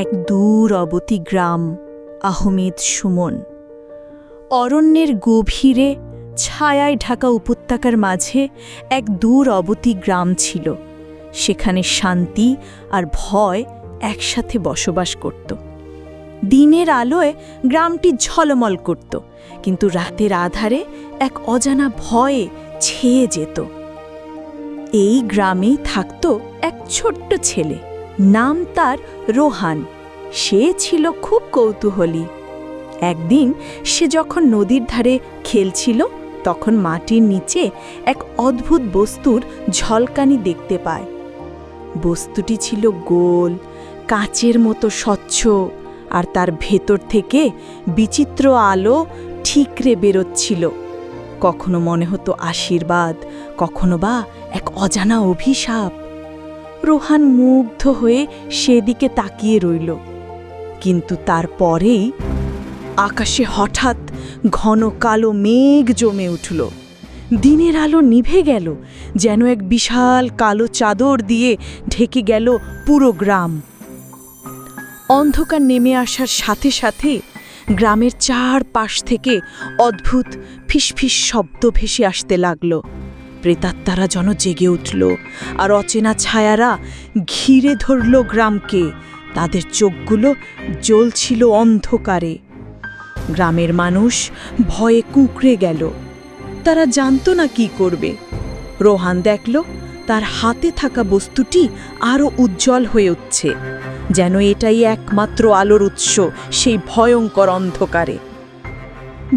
এক দূর অবতী গ্রাম, আহমেদ সুমন। অরণ্যের গভীরে ছায়ায় ঢাকা উপত্যকার মাঝে এক দূর অবতী গ্রাম ছিল। সেখানে শান্তি আর ভয় একসাথে বসবাস করত। দিনের আলোয় গ্রামটি ঝলমল করত, কিন্তু রাতের আধারে এক অজানা ভয়ে ছেয়ে যেত। এই গ্রামেই থাকত এক ছোট্ট ছেলে। নাম তার রোহান। সে ছিল খুব কৌতূহলী। একদিন সে যখন নদীর ধারে খেলছিল, তখন মাটির নিচে এক অদ্ভুত বস্তুর ঝলকানি দেখতে পায়। বস্তুটি ছিল গোল, কাচের মতো স্বচ্ছ, আর তার ভেতর থেকে বিচিত্র আলো ঠিকরে বেরোচ্ছিল। কখনো মনে হতো আশীর্বাদ, কখনো বা এক অজানা অভিশাপ। রোহান মুগ্ধ হয়ে সেদিকে তাকিয়ে রইল। কিন্তু তারপরেই আকাশে হঠাৎ ঘন কালো মেঘ জমে উঠল। দিনের আলো নিভে গেল, যেন এক বিশাল কালো চাদর দিয়ে ঢেকে গেল পুরো গ্রাম। অন্ধকার নেমে আসার সাথে সাথে গ্রামের চার পাশ থেকে অদ্ভুত ফিসফিস শব্দ ভেসে আসতে লাগল। প্রেতাত্মারা যেন জেগে উঠল আর অচেনা ছায়ারা ঘিরে ধরল গ্রামকে। তাদের চোখগুলো জ্বলছিল অন্ধকারে। গ্রামের মানুষ ভয়ে কুঁকড়ে গেল। তারা জানতো না কি করবে। রোহান দেখল তার হাতে থাকা বস্তুটি আরও উজ্জ্বল হয়ে উঠছে। যেন এটাই একমাত্র আলোর উৎস, সেই ভয়ঙ্কর অন্ধকারে।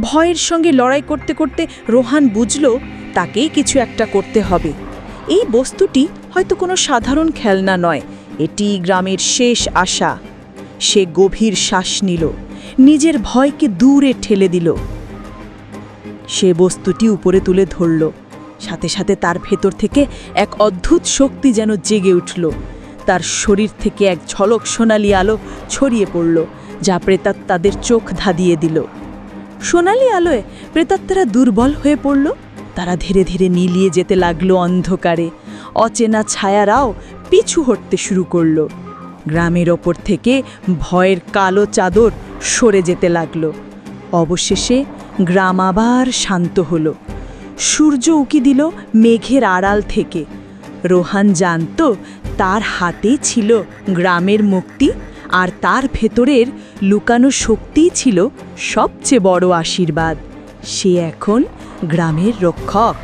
ভয়ের সঙ্গে লড়াই করতে করতে রোহান বুঝল তাকেই কিছু একটা করতে হবে। এই বস্তুটি হয়তো কোনো সাধারণ খেলনা নয়, এটি গ্রামের শেষ আশা। সে গভীর শ্বাস নিল, নিজের ভয়কে দূরে ঠেলে দিল। সে বস্তুটি উপরে তুলে ধরল, সাথে সাথে তার ভেতর থেকে এক অদ্ভুত শক্তি যেন জেগে উঠল। তার শরীর থেকে এক ঝলক সোনালি আলো ছড়িয়ে পড়ল, যা প্রেতাত্মাদের চোখ ধাঁধিয়ে দিল। সোনালি আলোয় প্রেতাত্মারা দুর্বল হয়ে পড়ল। তারা ধীরে ধীরে নিলিয়ে যেতে লাগল অন্ধকারে। অচেনা ছায়ারাও পিছু হটতে শুরু করল। গ্রামের ওপর থেকে ভয়ের কালো চাদর সরে যেতে লাগল। অবশেষে গ্রাম আবার শান্ত হলো। সূর্য উকি দিল মেঘের আড়াল থেকে। রোহান জানত তার হাতে ছিল গ্রামের মুক্তি আর তার ভেতরের লুকানো শক্তিই ছিল সবচেয়ে বড় আশীর্বাদ। সে এখন গ্রামের রক্ষক।